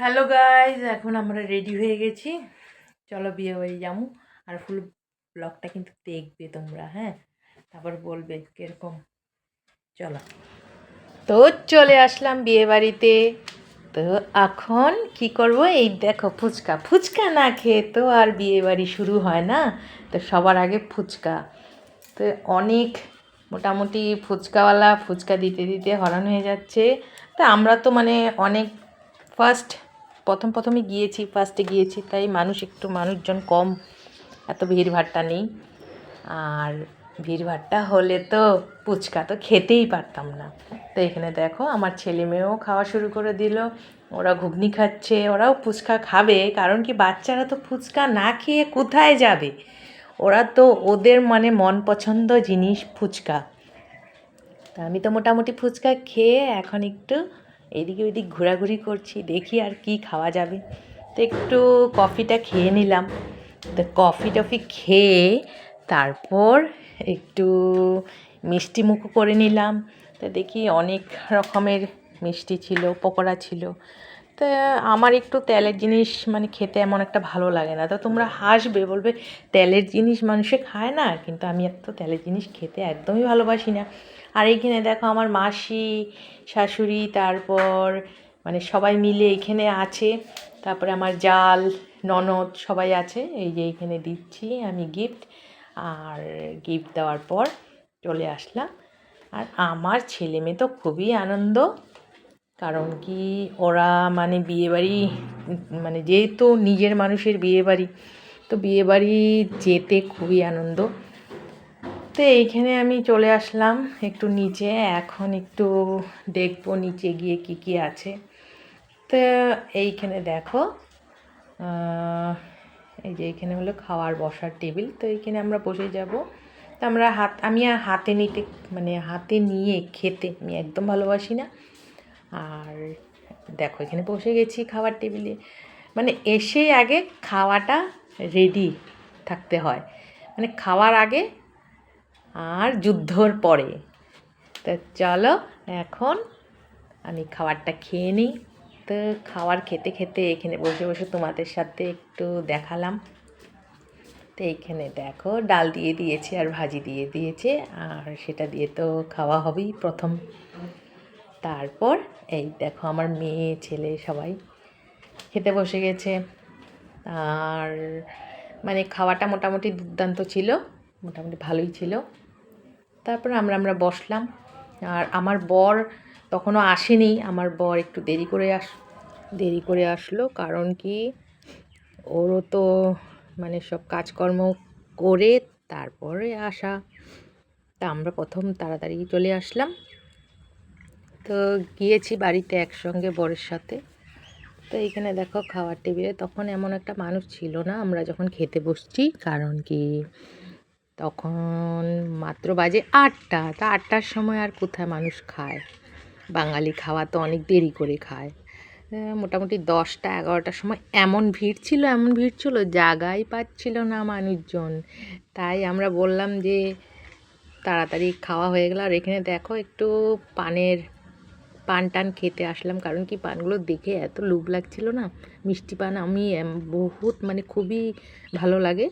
Hello guys এখন আমরা ready হয়ে গেছি। চলো বিয়ে বাড়ি যাব আর ফুল ব্লগটা কিন্তু দেখবে তোমরা হ্যাঁ? তারপর বলবে কীরকম। চলো। তো চলে আসলাম বিয়ে বাড়িতে। তো এখন কি করব? এই দেখো ফুচকা। ফুচকা না খেয়ে তো আর বিয়ে বাড়ি শুরু হয় না। তো সবার আগে ফুচকা। তো অনেক মোটামুটি ফুচকাওয়ালা ফুচকা দিতে দিতে হরান হয়ে যাচ্ছে। তা আমরা তো মানে অনেক ফার্স্ট প্রথম প্রথমে গিয়েছি ফার্স্টে গিয়েছি, তাই মানুষ একটু মানুষজন কম, এত ভিড়ভাট্টা নেই। আর ভিড়ভাট্টা হলে তো ফুচকা তো খেতেই পারতাম না। তো এখানে দেখো, আমার ছেলে মেয়েও খাওয়া শুরু করে দিল, ওরা ঘুগনি খাচ্ছে, ওরাও ফুচকা খাবে, কারণ কি বাচ্চারা তো ফুচকা না খেয়ে কোথায় যাবে? ওরা তো ওদের মানে মন পছন্দ জিনিস ফুচকা। তা আমি তো মোটামুটি ফুচকা খেয়ে এখন একটু এদিকে ওইদিক ঘোরাঘুরি করছি, দেখি আর কি খাওয়া যাবে। তো একটু কফিটা খেয়ে নিলাম। তো কফি টফি খেয়ে তারপর একটু মিষ্টি মুখও করে নিলাম। তো দেখি অনেক রকমের মিষ্টি ছিল, পকোড়া ছিল। তো আমার একটু তেলের জিনিস মানে খেতে এমন একটা ভালো লাগে না। তো তোমরা হাসবে, বলবে, তেলের জিনিস মানুষে খায় না? কিন্তু আমি এত তেলের জিনিস খেতে একদমই ভালোবাসি না। আর এইখানে দেখো আমার মাসি, শাশুড়ি, তারপর মানে সবাই মিলে এখানে আছে। তারপরে আমার জাল, ননদ সবাই আছে। এই যে এইখানে দিচ্ছি আমি গিফট আর গিফট দেওয়ার পর চলে আসলাম। আর আমার ছেলে মেয়ে তো খুবই আনন্দ, কারণ কি ওরা মানে বিয়েবাড়ি মানে যেহেতু নিজের মানুষের বিয়েবাড়ি, তো বিয়েবাড়ি যেতে খুবই আনন্দ। তো এইখানে আমি চলে আসলাম একটু নিচে। এখন একটু দেখব নিচে গিয়ে কি কি আছে। তো এইখানে দেখো এই যে এখানে হলো খাওয়ার বসার টেবিল। তো এইখানে আমরা বসে যাব। তো আমরা হাত, আমি হাতে নিতে মানে হাতে নিয়ে খেতে আমি একদম ভালোবাসি না। আর দেখো, এখানে বসে গেছি খাওয়ার টেবিলে। মানে এসেই আগে খাওয়াটা রেডি থাকতে হয়। মানে খাওয়ার আগে আর যুদ্ধর পরে। তো চলো, এখন আমি খাবারটা খেয়ে নিই। তো খাবার খেতে খেতে এখানে বসে বসে তোমাদের সাথে একটু দেখালাম। তো এইখানে দেখো, ডাল দিয়ে দিয়েছে আর ভাজি দিয়ে দিয়েছে, আর সেটা দিয়ে তো খাওয়া হবেই প্রথম। তারপর এই দেখো আমার মেয়ে, ছেলে সবাই খেতে বসে গেছে। আর মানে খাওয়াটা মোটামুটি দুর্দান্ত ছিল, মোটামুটি ভালোই ছিল। তারপর আমরা আমরা বসলাম। আর আমার বর তখনও আসেনি। আমার বর একটু দেরি করে আস, দেরি করে আসলো। কারণ কি? ওরও তো মানে সব কাজকর্ম করে তারপরে আসা। তা আমরা প্রথম তাড়াতাড়ি চলে আসলাম। তো গিয়েছি বাড়িতে একসঙ্গে বরের সাথে। তো এইখানে দেখো খাওয়ার টেবিলে তখন এমন একটা মানুষ ছিল না। আমরা যখন খেতে বসছি, কারণ কি? তখন মাত্র বাজে আটটা। তা আটটার সময় আর কোথায় মানুষ খায়? বাঙালি খাওয়া তো অনেক দেরি করে খায়। মোটামুটি দশটা, এগারোটার সময় এমন ভিড় ছিল, এমন ভিড় ছিল জায়গাই পাচ্ছিল না মানুষজন। তাই আমরা বললাম যে, তাড়াতাড়ি খাওয়া হয়ে গেল। আর এখানে দেখো, একটু পানের, পান টান খেতে আসলাম। কারণ কি, পানগুলো দেখে এত লোভ লাগছিল না। মিষ্টি পান আমি বহুত মানে খুবই ভালো লাগে।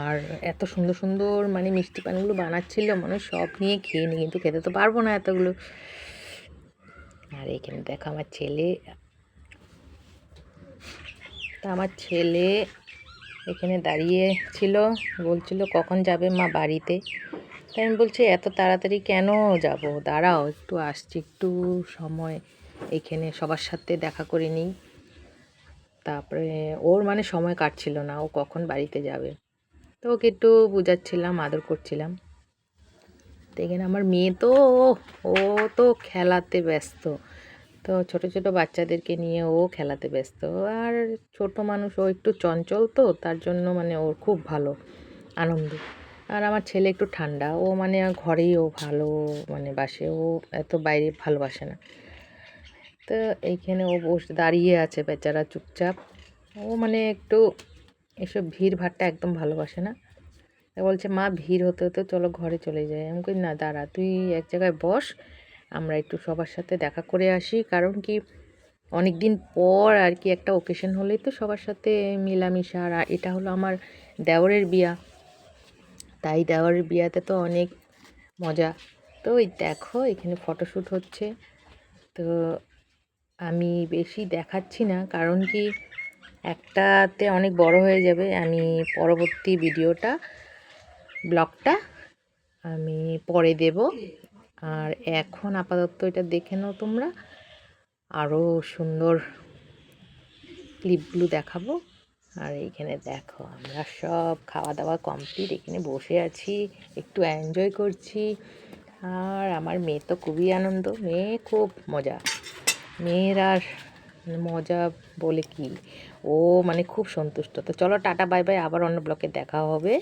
আর এত সুন্দর সুন্দর মানে মিষ্টি পানগুলো বানাচ্ছিল মানুষ সব নিয়ে খেয়ে নি কিন্তু খেতে তো পারব না এতগুলো। আর এখানে দেখো আমার ছেলে। তা আমার ছেলে এখানে দাঁড়িয়ে ছিল, বলছিল কখন যাবে মা বাড়িতে? তাই আমি বলছি, এত তাড়াতাড়ি কেন যাব? দাঁড়াও, একটু আসছি, একটু সময় এখানে সবার সাথে দেখা করে নিই। তারপরে ওর মানে সময় কাটছিল না, ও কখন বাড়িতে যাবে? তো ওকে একটু বোঝাচ্ছিলাম, আদর করছিলাম। তো এখানে আমার মেয়ে তো, ও তো খেলাতে ব্যস্ত। তো ছোট ছোট বাচ্চাদেরকে নিয়ে ও খেলাতে ব্যস্ত। আর ছোট মানুষ, ও একটু চঞ্চল তো, তার জন্য মানে ওর খুব ভালো আনন্দ। আর আমার ছেলে একটু ঠান্ডা, ও মানে ঘরেই ও ভালো মানে বাসে, ও এত বাইরে ভালোবাসে না। তো এইখানে ও বসে, দাঁড়িয়ে আছে বেচারা চুপচাপ। ও মানে একটু এসব ভিড় ভাট্টা একদম ভালোবাসে না। বলছে, মা, ভিড় হতে হতে চলো ঘরে চলে যাই। আমি কই, না, দাঁড়া, তুই এক জায়গায় বস, আমরা একটু সবার সাথে দেখা করে আসি। কারণ কি অনেক দিন পর আর কি একটা ওকেশন হলেই তো সবার সাথে মেলামেশা আর এটা হলো আমার দেওরের বিয়া। তাই দেওরের বিয়াতে তো অনেক মজা। তো ওই দেখো, এখানে ফটোশ্যুট হচ্ছে। তো আমি বেশি দেখাচ্ছি না, কারণ কি একটাতে অনেক বড় হয়ে যাবে আমি পরবর্তী ভিডিওটা, ব্লগটা আমি পরে দেব। আর এখন আপাতত এটা দেখে নাও তোমরা। আরও সুন্দর ক্লিপগুলো দেখাবো। আর এইখানে দেখো, আমরা সব খাওয়া দাওয়া কমপ্লিট। এখানে বসে আছি, একটু এনজয় করছি। আর আমার মেয়ে তো খুবই আনন্দ, মেয়ে খুব মজা। মেয়ের আর মজা বলে কি? ও মানে খুব সন্তুষ্ট। তো চলো টাটা, বাই বাই, আবার অন্য ব্লকে দেখা হবে।